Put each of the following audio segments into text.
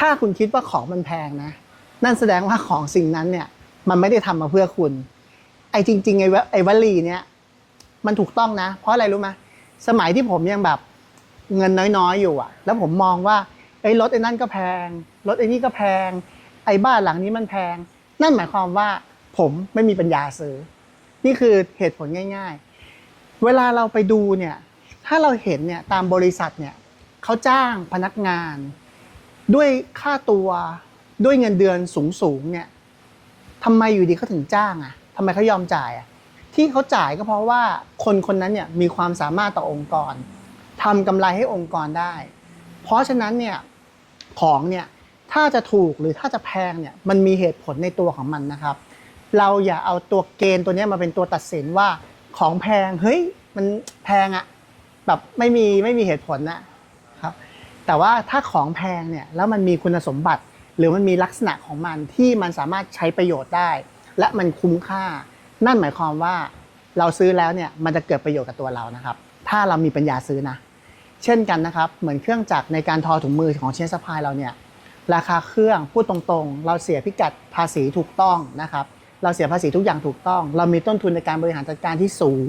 ถ้าคุณคิดว่าของมันแพงนะ นั่นแสดงว่าของสิ่งนั้นเนี่ย มันไม่ได้ทำมาเพื่อคุณ ไอ้จริงๆไอ้ไอ้วลีเนี่ยมันถูกต้องนะ เพราะอะไรรู้ไหมสมัยที่ผมยังแบบเงินน้อยๆอยู่อะแล้วผมมองว่าไอ้รถไอ้นั่นก็แพง รถไอ้นี่ก็แพง ไอ้บ้านหลังนี้มันแพง นั่นหมายความว่าผมไม่มีปัญญาซื้อ นี่คือเหตุผลง่าย ๆ เวลาเราไปดูเนี่ย ถ้าเราเห็นเนี่ยตามบริษัทเนี่ยเขาจ้างพนักงาน ด้วยค่าตัวด้วยเงินเดือนสูงๆเนี่ยทำไมอยู่ดีเขาถึงจ้างอะทำไมเขายอมจ่ายอะที่เขาจ่ายก็เพราะว่าคนคนนั้นเนี่ยมีความสามารถต่อองค์กรทำกำไรให้องค์กรได้ เพราะฉะนั้นเนี่ยของเนี่ยถ้าจะถูกหรือถ้าจะแพงเนี่ยมันมีเหตุผลในตัวของมันนะครับ เราอย่าเอาตัวเกณฑ์ตัวนี้มาเป็นตัวตัดสินว่าของแพงเฮ้ยมันแพงอะแบบไม่มีไม่มีเหตุผลนะ แต่ว่าถ้าของแพงเนี่ยแล้วมันมีคุณสมบัติ หรือมันมีลักษณะของมันที่มันสามารถใช้ประโยชน์ได้ และมันคุ้มค่า นั่นหมายความว่าเราซื้อแล้วเนี่ยมันจะเกิดประโยชน์กับตัวเรานะครับ ถ้าเรามีปัญญาซื้อนะ เช่นกันนะครับ เหมือนเครื่องจักรในการทอถุงมือของเชนสปายเราเนี่ยราคาเครื่องพูดตรงๆ เราเสียพิกัดภาษีถูกต้องนะครับ เราเสียภาษีทุกอย่างถูกต้อง เรามีต้นทุนในการบริหารจัดการที่สูง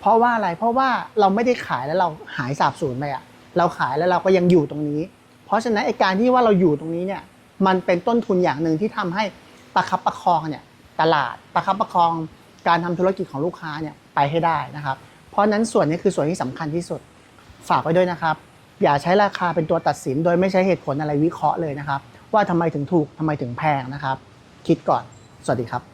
เพราะว่าอะไรเพราะว่าเราไม่ได้ขายแล้วเราหายสาบสูญไปอะ เราขายแล้วเราก็ยังอยู่ตรงนี้ เพราะฉะนั้นไอการที่ว่าเราอยู่ตรงนี้เนี่ยมันเป็นต้นทุนอย่างหนึ่งที่ทำให้ประคับประคองเนี่ยตลาดประคับประคองการทำธุรกิจของลูกค้าเนี่ยไปให้ได้นะครับ เพราะนั้นส่วนนี้คือส่วนที่สำคัญที่สุดฝากไว้ด้วยนะครับ อย่าใช้ราคาเป็นตัวตัดสิน โดยไม่ใช้เหตุผลอะไรวิเคราะห์เลยนะครับ ว่าทำไมถึงถูกทำไมถึงแพงนะครับ คิดก่อน สวัสดีครับ